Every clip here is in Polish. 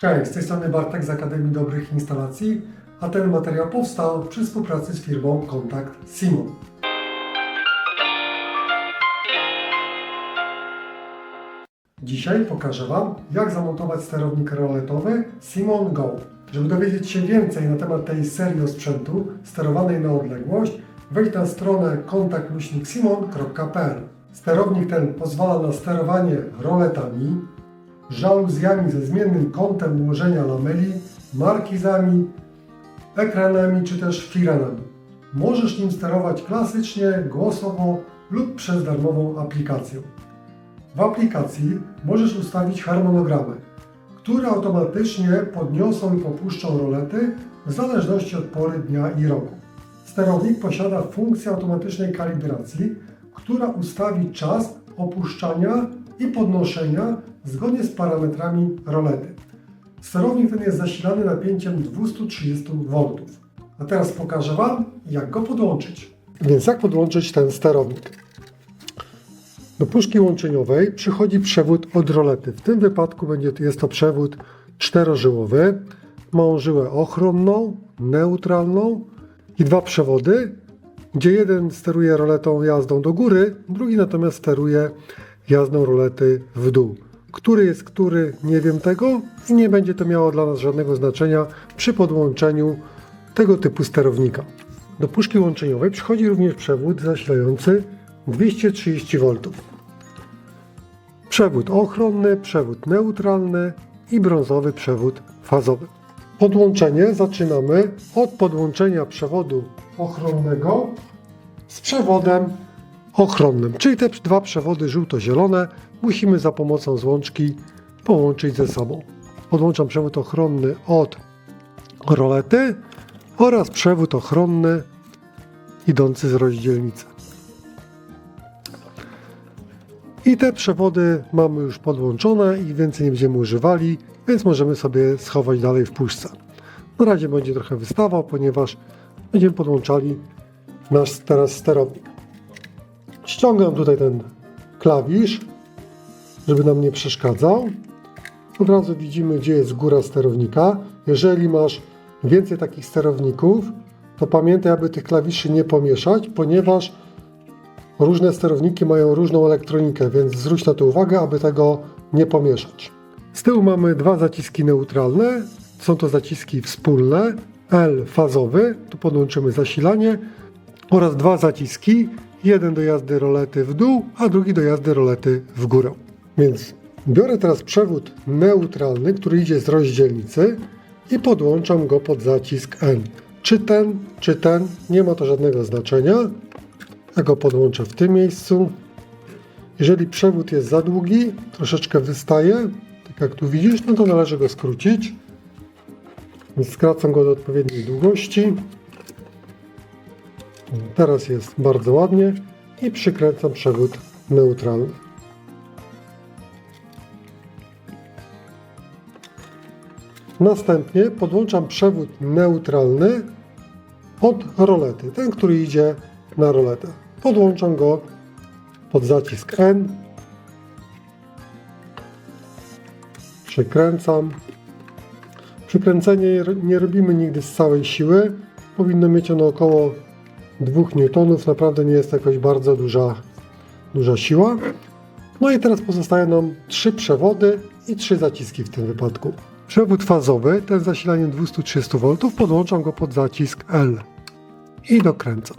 Cześć, z tej strony Bartek z Akademii Dobrych Instalacji, a ten materiał powstał przy współpracy z firmą Kontakt Simon. Dzisiaj pokażę Wam, jak zamontować sterownik roletowy Simon Go. Żeby dowiedzieć się więcej na temat tej serii sprzętu sterowanej na odległość, wejdź na stronę kontakt-simon.pl. Sterownik ten pozwala na sterowanie roletami, żaluzjami ze zmiennym kątem ułożenia lameli, markizami, ekranami czy też firanami. Możesz nim sterować klasycznie, głosowo lub przez darmową aplikację. W aplikacji możesz ustawić harmonogramy, które automatycznie podniosą i popuszczą rolety w zależności od pory dnia i roku. Sterownik posiada funkcję automatycznej kalibracji, która ustawi czas opuszczania i podnoszenia zgodnie z parametrami rolety. Sterownik ten jest zasilany napięciem 230 V. A teraz pokażę Wam, jak go podłączyć. Więc jak podłączyć ten sterownik? Do puszki łączeniowej przychodzi przewód od rolety. W tym wypadku będzie, jest to przewód czterożyłowy. Ma żyłę ochronną, neutralną i dwa przewody, gdzie jeden steruje roletą jazdą do góry, drugi natomiast steruje jazdą rolety w dół. Który jest który, nie wiem tego i nie będzie to miało dla nas żadnego znaczenia przy podłączeniu tego typu sterownika. Do puszki łączeniowej przychodzi również przewód zasilający 230 V. Przewód ochronny, przewód neutralny i brązowy przewód fazowy. Podłączenie zaczynamy od podłączenia przewodu ochronnego z przewodem ochronnym, czyli te dwa przewody żółto-zielone musimy za pomocą złączki połączyć ze sobą. Podłączam przewód ochronny od rolety oraz przewód ochronny idący z rozdzielnicy. I te przewody mamy już podłączone i więcej nie będziemy używali, więc możemy sobie schować dalej w puszce. Na razie będzie trochę wystawał, ponieważ będziemy podłączali nasz teraz sterownik. Ściągam tutaj ten klawisz, żeby nam nie przeszkadzał. Od razu widzimy, gdzie jest góra sterownika. Jeżeli masz więcej takich sterowników, to pamiętaj, aby tych klawiszy nie pomieszać, ponieważ różne sterowniki mają różną elektronikę, więc zwróć na to uwagę, aby tego nie pomieszać. Z tyłu mamy dwa zaciski neutralne. Są to zaciski wspólne. L fazowy, tu podłączymy zasilanie oraz dwa zaciski, jeden do jazdy rolety w dół, a drugi do jazdy rolety w górę. Więc biorę teraz przewód neutralny, który idzie z rozdzielnicy i podłączam go pod zacisk N. Czy ten, czy ten, nie ma to żadnego znaczenia. Ja go podłączę w tym miejscu. Jeżeli przewód jest za długi, troszeczkę wystaje, tak jak tu widzisz, no to należy go skrócić. Więc skracam go do odpowiedniej długości. Teraz jest bardzo ładnie i przykręcam przewód neutralny. Następnie podłączam przewód neutralny od rolety, ten, który idzie na roletę. Podłączam go pod zacisk N. Przykręcam. Przykręcenie nie robimy nigdy z całej siły. Powinno mieć ono około 2 newtonów. Naprawdę nie jest jakoś bardzo duża, duża siła. No i teraz pozostają nam trzy przewody i trzy zaciski w tym wypadku. Przewód fazowy, ten z zasilaniem 230 V, podłączam go pod zacisk L i dokręcam.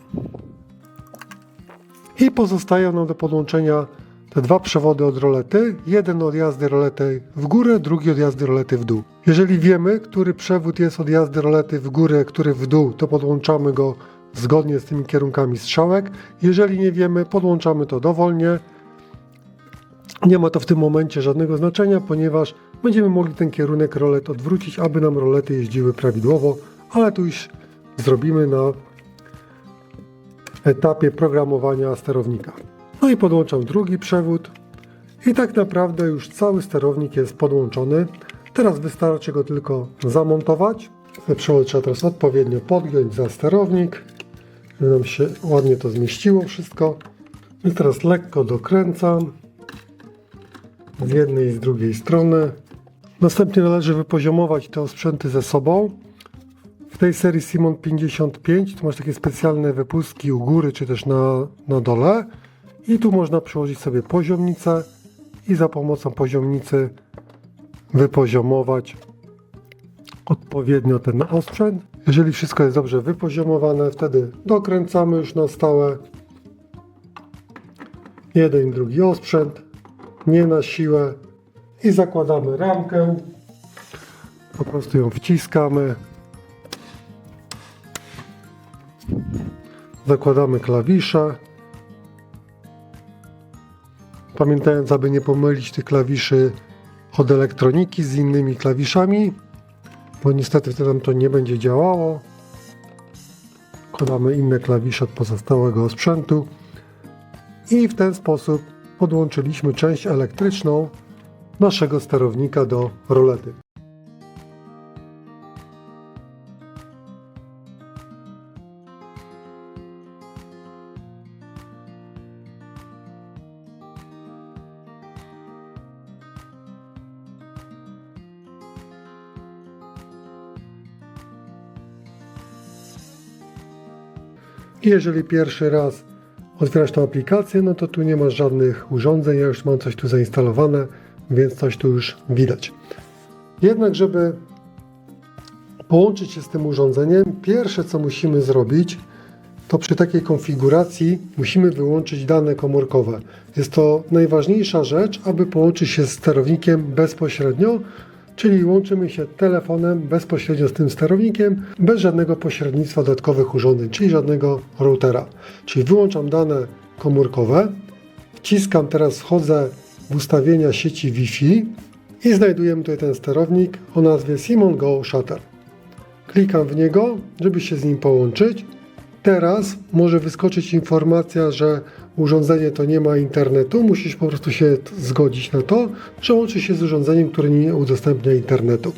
I pozostają nam do podłączenia te dwa przewody od rolety. Jeden od jazdy rolety w górę, drugi od jazdy rolety w dół. Jeżeli wiemy, który przewód jest od jazdy rolety w górę, który w dół, to podłączamy go zgodnie z tymi kierunkami strzałek. Jeżeli nie wiemy, podłączamy to dowolnie. Nie ma to w tym momencie żadnego znaczenia, ponieważ będziemy mogli ten kierunek rolet odwrócić, aby nam rolety jeździły prawidłowo, ale tu już zrobimy na etapie programowania sterownika. No i podłączam drugi przewód i tak naprawdę już cały sterownik jest podłączony. Teraz wystarczy go tylko zamontować. Ten przewód trzeba teraz odpowiednio podgiąć za sterownik, nam się ładnie to zmieściło wszystko. I teraz lekko dokręcam z jednej i z drugiej strony. Następnie należy wypoziomować te osprzęty ze sobą. W tej serii Simon 55 tu masz takie specjalne wypustki u góry czy też na, na dole i tu można przyłożyć sobie poziomnicę i za pomocą poziomnicy wypoziomować odpowiednio ten osprzęt. Jeżeli wszystko jest dobrze wypoziomowane, wtedy dokręcamy już na stałe jeden i drugi osprzęt, nie na siłę i zakładamy ramkę. Po prostu ją wciskamy. Zakładamy klawisze. Pamiętając, aby nie pomylić tych klawiszy od elektroniki z innymi klawiszami, bo niestety wtedy nam to nie będzie działało. Wkładamy inne klawisze od pozostałego sprzętu i w ten sposób podłączyliśmy część elektryczną naszego sterownika do rolety. Jeżeli pierwszy raz otwierasz tą aplikację, no to tu nie masz żadnych urządzeń, ja już mam coś tu zainstalowane, więc coś tu już widać. Jednak, żeby połączyć się z tym urządzeniem, pierwsze co musimy zrobić, to przy takiej konfiguracji musimy wyłączyć dane komórkowe. Jest to najważniejsza rzecz, aby połączyć się z sterownikiem bezpośrednio, czyli łączymy się telefonem bezpośrednio z tym sterownikiem, bez żadnego pośrednictwa dodatkowych urządzeń, czyli żadnego routera. Czyli wyłączam dane komórkowe, wciskam teraz, wchodzę w ustawienia sieci Wi-Fi i znajdujemy tutaj ten sterownik o nazwie Simon Go Shutter. Klikam w niego, żeby się z nim połączyć. Teraz może wyskoczyć informacja, że urządzenie to nie ma internetu. Musisz po prostu się zgodzić na to, że łączy się z urządzeniem, które nie udostępnia internetu.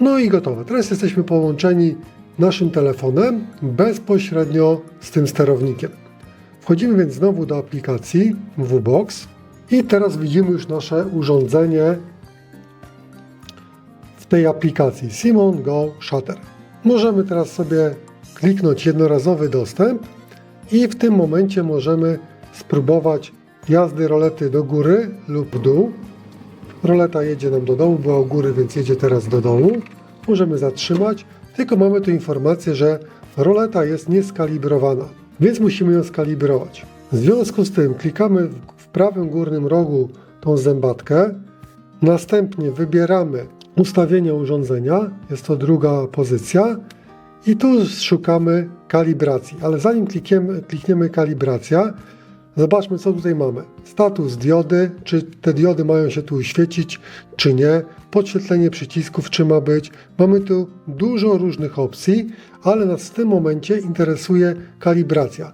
No i gotowe. Teraz jesteśmy połączeni naszym telefonem bezpośrednio z tym sterownikiem. Wchodzimy więc znowu do aplikacji VBox i teraz widzimy już nasze urządzenie w tej aplikacji Simon Go Shutter. Możemy teraz sobie kliknąć jednorazowy dostęp i w tym momencie możemy spróbować jazdy rolety do góry lub w dół. Roleta jedzie nam do dołu, była u góry, więc jedzie teraz do dołu. Możemy zatrzymać, tylko mamy tu informację, że roleta jest nieskalibrowana, więc musimy ją skalibrować. W związku z tym klikamy w- prawym górnym rogu tą zębatkę, następnie wybieramy ustawienia urządzenia, jest to druga pozycja i tu szukamy kalibracji, ale zanim klikniemy, klikniemy kalibracja, zobaczmy co tutaj mamy. Status diody, czy te diody mają się tu świecić, czy nie. Podświetlenie przycisków, czy ma być. Mamy tu dużo różnych opcji, ale nas w tym momencie interesuje kalibracja.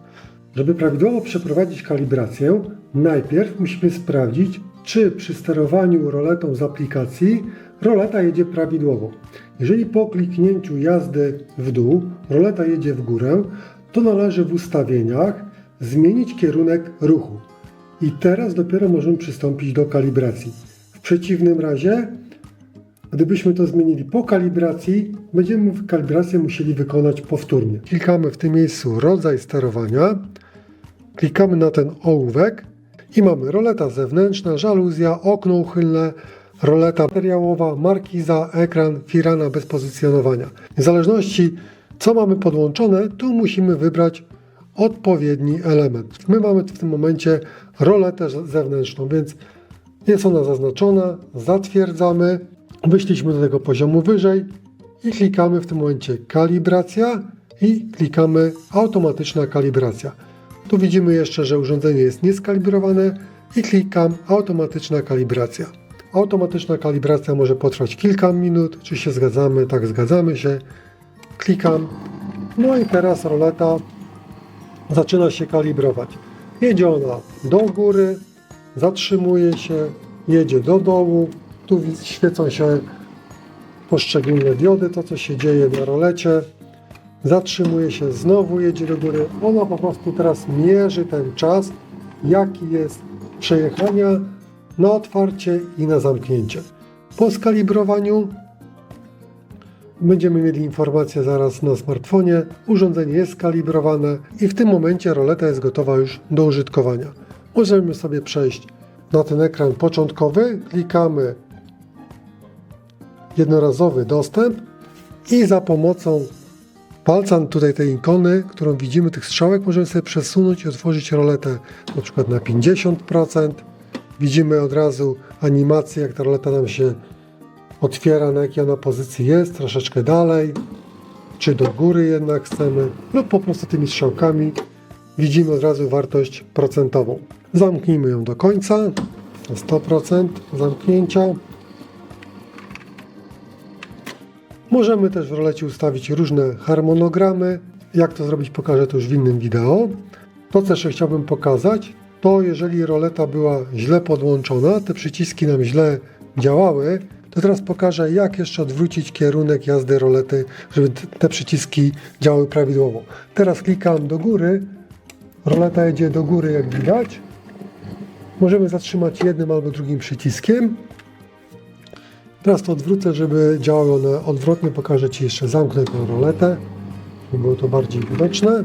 Żeby prawidłowo przeprowadzić kalibrację, najpierw musimy sprawdzić, czy przy sterowaniu roletą z aplikacji roleta jedzie prawidłowo. Jeżeli po kliknięciu jazdy w dół roleta jedzie w górę, to należy w ustawieniach zmienić kierunek ruchu. I teraz dopiero możemy przystąpić do kalibracji. W przeciwnym razie, gdybyśmy to zmienili po kalibracji, będziemy kalibrację musieli wykonać powtórnie. Klikamy w tym miejscu rodzaj sterowania, klikamy na ten ołówek i mamy roleta zewnętrzna, żaluzja, okno uchylne, roleta materiałowa, markiza, ekran, firana bez pozycjonowania. W zależności co mamy podłączone, tu musimy wybrać odpowiedni element. My mamy w tym momencie roletę zewnętrzną, więc jest ona zaznaczona, zatwierdzamy, wyszliśmy do tego poziomu wyżej i klikamy w tym momencie kalibracja i klikamy automatyczna kalibracja. Tu widzimy jeszcze, że urządzenie jest nieskalibrowane i klikam automatyczna kalibracja. Automatyczna kalibracja może potrwać kilka minut, czy się zgadzamy, tak zgadzamy się. Klikam, no i teraz roleta zaczyna się kalibrować. Jedzie ona do góry, zatrzymuje się, jedzie do dołu. Tu wi- świecą się poszczególne diody, to co się dzieje na rolecie. Zatrzymuje się, znowu jedzie do góry. Ona po prostu teraz mierzy ten czas, jaki jest przejechania na otwarcie i na zamknięcie. Po skalibrowaniu będziemy mieli informację zaraz na smartfonie. Urządzenie jest skalibrowane i w tym momencie roleta jest gotowa już do użytkowania. Możemy sobie przejść na ten ekran początkowy, klikamy jednorazowy dostęp i za pomocą palca tutaj tej ikony, którą widzimy, tych strzałek, możemy sobie przesunąć i otworzyć roletę na przykład na 50%. Widzimy od razu animację, jak ta roleta nam się otwiera, na jakiej ona pozycji jest, troszeczkę dalej, czy do góry jednak chcemy, lub po prostu tymi strzałkami widzimy od razu wartość procentową. Zamknijmy ją do końca, na 100% zamknięcia. Możemy też w rolecie ustawić różne harmonogramy. Jak to zrobić pokażę to już w innym wideo. To co jeszcze chciałbym pokazać, to jeżeli roleta była źle podłączona, te przyciski nam źle działały, to teraz pokażę jak jeszcze odwrócić kierunek jazdy rolety, żeby te przyciski działały prawidłowo. Teraz klikam do góry, roleta jedzie do góry jak widać. Możemy zatrzymać jednym albo drugim przyciskiem. Teraz to odwrócę, żeby działały one odwrotnie. Pokażę Ci jeszcze, zamknę tę roletę, żeby było to bardziej widoczne.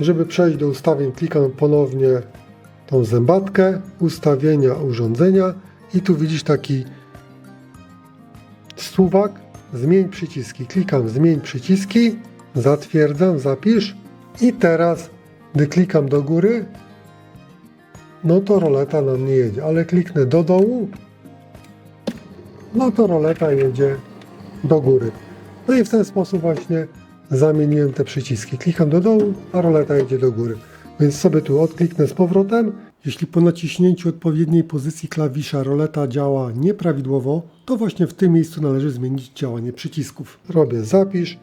Żeby przejść do ustawień, klikam ponownie tą zębatkę, ustawienia urządzenia i tu widzisz taki suwak, zmień przyciski. Klikam zmień przyciski, zatwierdzam, zapisz i teraz, gdy klikam do góry, no to roleta nam nie jedzie, ale kliknę do dołu, no to roleta jedzie do góry. No i w ten sposób właśnie zamieniłem te przyciski. Klikam do dołu, a roleta jedzie do góry. Więc sobie tu odkliknę z powrotem. Jeśli po naciśnięciu odpowiedniej pozycji klawisza roleta działa nieprawidłowo, to właśnie w tym miejscu należy zmienić działanie przycisków. Robię zapisz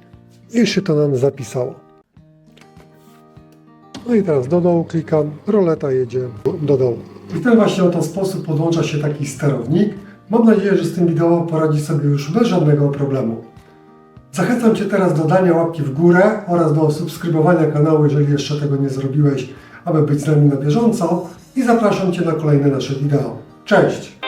i się to nam zapisało. No i teraz do dołu klikam, roleta jedzie do dołu. I ten właśnie oto sposób podłącza się taki sterownik. Mam nadzieję, że z tym wideo poradzi sobie już bez żadnego problemu. Zachęcam Cię teraz do dania łapki w górę oraz do subskrybowania kanału, jeżeli jeszcze tego nie zrobiłeś, aby być z nami na bieżąco i zapraszam Cię na kolejne nasze wideo. Cześć!